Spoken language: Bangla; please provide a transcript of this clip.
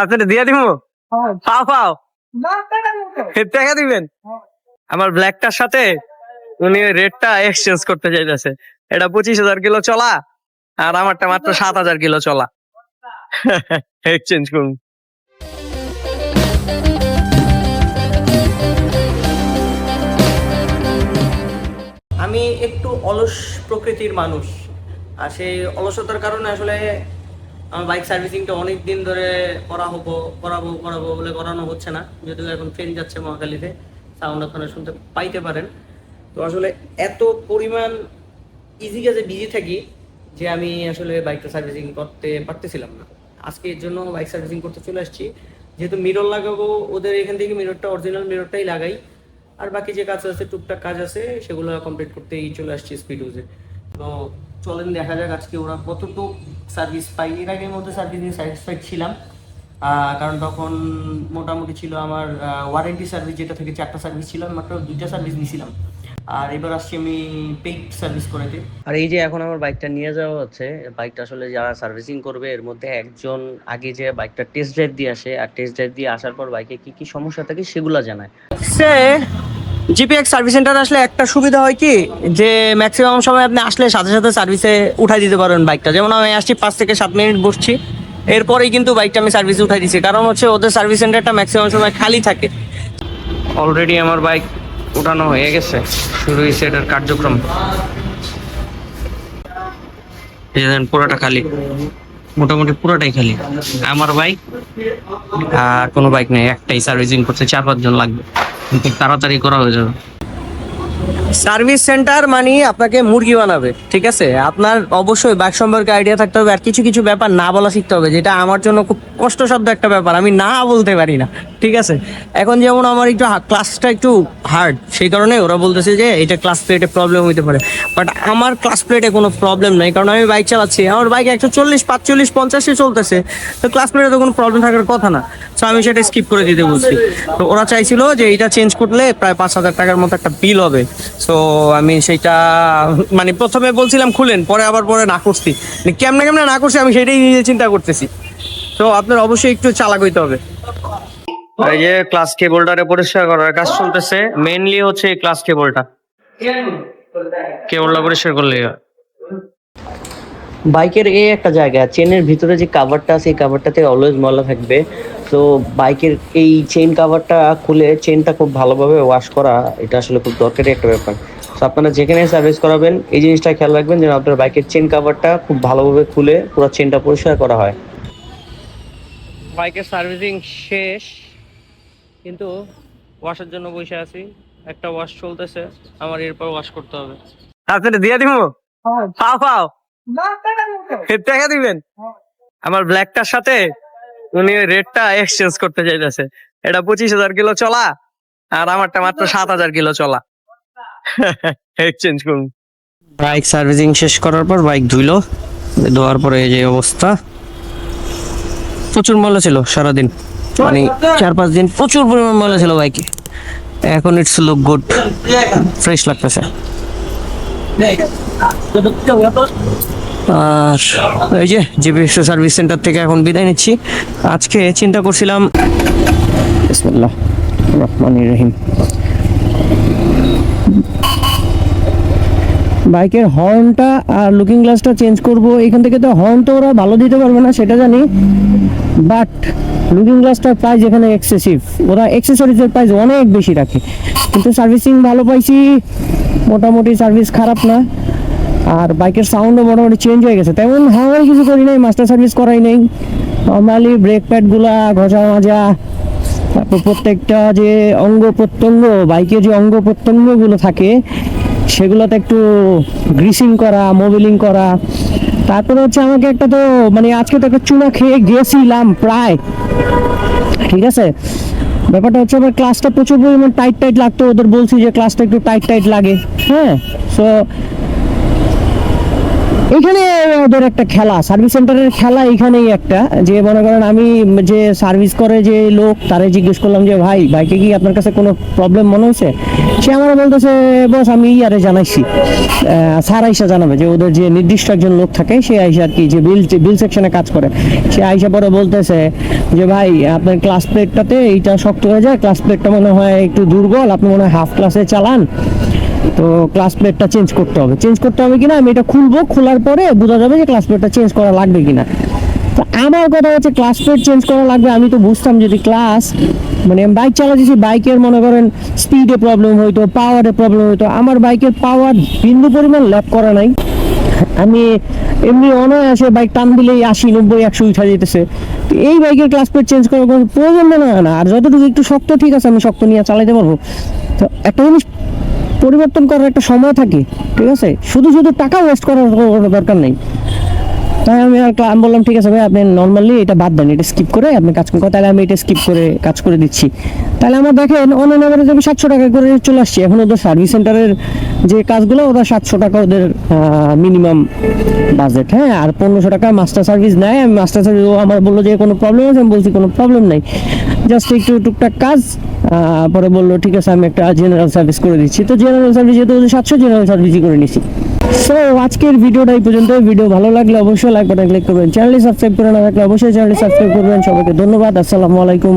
আপনার দিয়ে দিব পাও পাও। টাকা দিবেন? আমার ব্ল্যাকটার সাথে উনি রেটটা এক্সচেঞ্জ করতে চাইতেছে এটা পঁচিশ হাজার কিলো চলা আর আমারটা মাত্র সাত হাজার কিলো চলা। এক্সচেঞ্জ করুন। আমি একটু অলস প্রকৃতির মানুষ আর সেই অলসতার কারণে আসলে আমার বাইক সার্ভিসিংটা অনেক দিন ধরে করা হব করাবো করাবো বলে করানো হচ্ছে না। যদিও এখন ট্রেন যাচ্ছে মহাখালীতে সাউন্ড ওখানে শুনতে পাইতে পারেন। তো আসলে এত পরিমাণ ইজি কাজে বিজি থাকি যে আমি আসলে বাইকটা সার্ভিসিং করতে পারতেছিলাম না। আজকে এর জন্য বাইক সার্ভিসিং করতে চলে আসছি। যেহেতু মিরর লাগাবো, ওদের এখান থেকে মিররটা অরিজিনাল মিররটাই লাগাই। আর বাকি যে কাজ আছে, টুকটাক কাজ আছে, সেগুলো কমপ্লিট করতেই চলে আসছি স্পিড ইউজে তো চলেন দেখা যাক আজকে ওরা কতটুকু সার্ভিস পাই এর আগের মধ্যে সার্ভিস নিয়ে স্যাটিসফাইড ছিলাম। কারণ তখন মোটামুটি ছিল আমার ওয়ারেন্টি সার্ভিস যেটা থেকে চারটা সার্ভিস ছিল মাত্র দুইটা সার্ভিস নিয়েছিলাম আর এবার আসছি আমি পেইড সার্ভিস করাতে। আর এই যে এখন আমার বাইকটা নিয়ে যাওয়া হচ্ছে বাইকটা আসলে যারা সার্ভিসিং করবে এর মধ্যে একজন আগে যে বাইকটা টেস্ট ড্রাইভ দিয়ে আসে আর টেস্ট ড্রাইভ দিয়ে আসার পর বাইকে কি কি সমস্যা থাকে সেগুলো জানায়। সে জিপিএক্স সার্ভিস সেন্টার আসলে একটা সুবিধা হয় কি, যে ম্যাক্সিমাম সময় আপনি আসলে সাথে সাথে সার্ভিসে উঠাই দিতে পারেন বাইকটা যেমন আমি আসছি পাঁচ থেকে সাত মিনিট বসছি, এরপরেই কিন্তু বাইকটা আমি সার্ভিসে উঠাই দিচ্ছি কারণ হচ্ছে ওদের সার্ভিস সেন্টারটা ম্যাক্সিমাম সময় খালি থাকে। অলরেডি আমার বাইক উঠানো হয়ে গেছে। শুরু হয়েছে এটার কার্যক্রম। পুরোটা খালি। মোটামুটি পুরোটাই খালি। আমার বাইক আর কোনো বাইক নেই, একটাই সার্ভিসিং করতে চার পাঁচজন লাগবে। তাড়াতাড়ি করা হয়ে যাবে। সার্ভিস সেন্টার মানে আপনাকে মুরগি বানাবে, ঠিক আছে? আপনার অবশ্যই বাইক সম্পর্কে আইডিয়া থাকতে হবে আর কিছু কিছু ব্যাপার না বলা শিখতে হবে, যেটা আমার জন্য খুব কষ্টসাধ্য একটা ব্যাপার, আমি না বলতে পারি না, ঠিক আছে? এখন যেমন আমার একটু ক্লাসটা একটু হার্ড সেই কারণে ওরা বলতেছে যে এটা ক্লাস প্লেটে প্রবলেম হইতে পারে বাট আমার ক্লাস প্লেটে কোনো প্রবলেম নেই, কারণ আমি বাইক চালাচ্ছি, আমার বাইক একশো চল্লিশ, পাঁচচল্লিশ পঞ্চাশে চলতেছে, তো ক্লাস প্লেটে তো কোনো প্রবলেম থাকার কথা না তো আমি সেটা স্কিপ করে দিতে বলছি। তো ওরা চাইছিল যে এটা চেঞ্জ করলে প্রায় পাঁচ হাজার টাকার মতো একটা বিল হবে তো আমি সেটা মানে প্রথমে বলছিলাম খুলেন পরে আবার পরে না করছি মানে কেমনে কেমনে না করছি আমি সেটাই নিজে চিন্তা করতেছি। তো আপনার অবশ্যই একটু চালাক হইতে হবে। এই যে ক্লাস কেবলটারে পরিষ্কার করার কাজ চলতেছে মেইনলি হচ্ছে এই ক্লাস কেবলটা কেবলটা পরিষ্কার করলে বাইকের এই একটা জায়গা চেনের ভিতরে যে কাভারটা আছে এই কাভারটাতে অলওয়েজ ময়লা থাকবে। তো বাইকের এই চেইন কাভারটা খুলে চেনটা খুব ভালোভাবে ওয়াশ করা এটা আসলে খুব দরকারি একটা ব্যাপার। তো আপনারা যেখানে সার্ভিস করাবেন এই জিনিসটা খেয়াল রাখবেন যেন আপনার বাইকের চেন কাভারটা খুব ভালোভাবে খুলে পুরো চেনটা পরিষ্কার করা হয়। বাইকের সার্ভিসিং শেষ কিন্তু ওয়াশের জন্য বসে আছি। একটা ওয়াশ চলতেছে আমার এরপর ওয়াশ করতে হবে। আপনারা দিয়ে দিব? পাও পাও। টাকা দিবেন? আমার ব্ল্যাকটার সাথে উনি রেটটা এক্সচেঞ্জ করতে চাইতেছে। এটা পঁচিশ হাজার কিলো চলা আর আমারটা মাত্র সাত হাজার কিলো চলা। এক্সচেঞ্জ করুন। বাইক সার্ভিসিং শেষ করার পর বাইক ধুইলো ধোয়ার পরে এই যে অবস্থা প্রচুর ময়লা ছিল সারাদিন। মানে চার পাঁচ দিন প্রচুর পরিমাণ ময়লা ছিল বাইকে এখন ইটস লুক গুড ফ্রেশ লাগতেছে। আর এই যে জিপিএস সার্ভিস সেন্টার থেকে এখন বিদায় নিচ্ছি। আজকে চিন্তা করছিলাম রহিম। বাইকের হর্নটা আর লুকিং গ্লাসটা চেঞ্জ করব। এখান থেকে তো হর্ন তো ওরা ভালো দিতে পারবে না, সেটা জানি। বাট লুকিং গ্লাসটার প্রাইস এখানে এক্সেসিভ ওরা এক্সেসরিজের প্রাইস অনেক বেশি রাখে। কিন্তু সার্ভিসিং ভালো পাইছি মোটামুটি সার্ভিস খারাপ না। আর বাইকের সাউন্ডও মোটামুটি চেঞ্জ হয়ে গেছে। তেমন হাওয়াই কিছু করি নাই মাস্টার সার্ভিস করাই নেই। নর্মালি ব্রেক প্যাডগুলা ঘষা মাজা, তারপর প্রত্যেকটা যে অঙ্গ প্রত্যঙ্গ বাইকের যে অঙ্গ প্রত্যঙ্গগুলো থাকে, সেগুলোতে একটু গ্রিসিং করা মোবিলিং করা। তারপরে হচ্ছে আমাকে একটা তো মানে আজকে তো একটা চুনা খেয়ে গেছিলাম প্রায়। ঠিক আছে? ব্যাপারটা হচ্ছে আমার ক্লাসটা প্রচুর পরিমাণ টাইট টাইট লাগতো। ওদের বলছি যে ক্লাসটা একটু টাইট টাইট লাগে। হ্যাঁ? সো এখানে ওদের একটা খেলা সার্ভিস সেন্টারের খেলা এখানেই একটা, যে মনে করেন আমি যে সার্ভিস করে যে লোক, তারে জিজ্ঞেস করলাম যে, ভাই বাইকে কি আপনার কাছে কোনো প্রবলেম মনে হচ্ছে সে আমার বলতেছে, বস, আমি ইয়ারে জানাইছি। স্যার আইসা জানাবে যে, ওদের যে নির্দিষ্ট একজন লোক থাকে, সে আইসা আর কি যে বিল বিল সেকশনে কাজ করে। সে আইসা পরে বলতেছে যে, ভাই, আপনার ক্লাস প্লেটটাতে এইটা শক্ত হয়ে যায় ক্লাস প্লেটটা মনে হয় একটু দুর্বল, আপনি মনে হয় হাফ ক্লাসে চালান। তো ক্লাস প্লেটটা চেঞ্জ করতে হবে। চেঞ্জ করতে হবে কিনা? আমি এটা খুলবো, খোলার পরে বোঝা যাবে যে ক্লাস প্লেটটা চেঞ্জ করা লাগবে কিনা। তো আমার কথা হচ্ছে ক্লাস প্লেট চেঞ্জ করা লাগবে, আমি তো বুঝতাম যদি ক্লাস মানে আমি বাইক চালাচ্ছি বাইকের মনে করেন স্পিডে প্রবলেম হইতো পাওয়ারে প্রবলেম হইতো, আমার বাইকের পাওয়ার বিন্দু পরিমাণ ল্যাপ করা নাই। আমি এমনি অনায়াসে বাইক টান দিলেই আশি, নব্বই, একশো উঠা যেতেছে তো এই বাইকের ক্লাস প্লেট চেঞ্জ করার কোনো প্রয়োজন হয় না। আর যতটুকু একটু শক্ত ঠিক আছে, আমি শক্ত নিয়ে চালাতে পারব। তো একটা জিনিস পরিবর্তন করার একটা সময় থাকে, ঠিক আছে? শুধু শুধু টাকা ওয়েস্ট করার কোনো দরকার নেই। তাই আমি আমি বললাম, ঠিক আছে ভাই, আপনি নর্মালি এটা বাদ দেন, এটা স্কিপ করে আপনি কাজ করুন। তাহলে আমি এটা স্কিপ করে কাজ করে দিচ্ছি। তাহলে আমার দেখেন অনলাইন এভারেজ আমি সাতশো টাকা করে চলে আসছি। এখন ওদের সার্ভিস সেন্টারের যে কাজগুলো, ওরা সাতশো টাকা ওদের মিনিমাম বাজেট হ্যাঁ আর পনেরোশো টাকা মাস্টার সার্ভিস নেয়। আমি মাস্টার সার্ভিস ও আমার বলল যে কোনো প্রবলেম আছে, আমি বলছি কোনো প্রবলেম নাই। জাস্ট একটু টুকটাক কাজ পরে বলল, ঠিক আছে, আমি একটা জেনারেল সার্ভিস করে দিচ্ছি। তো জেনারেল সার্ভিস যেহেতু সাতশো জেনারেল সার্ভিসই করে নিছি। সো আজকের ভিডিওটা এই পর্যন্ত। ভিডিও ভালো লাগলে অবশ্যই লাইক বাটন ক্লিক করবেন। চ্যানেলটি সাবস্ক্রাইব করে না থাকলে অবশ্যই চ্যানেলটি সাবস্ক্রাইব করবেন। সবাইকে ধন্যবাদ। আসসালামু আলাইকুম।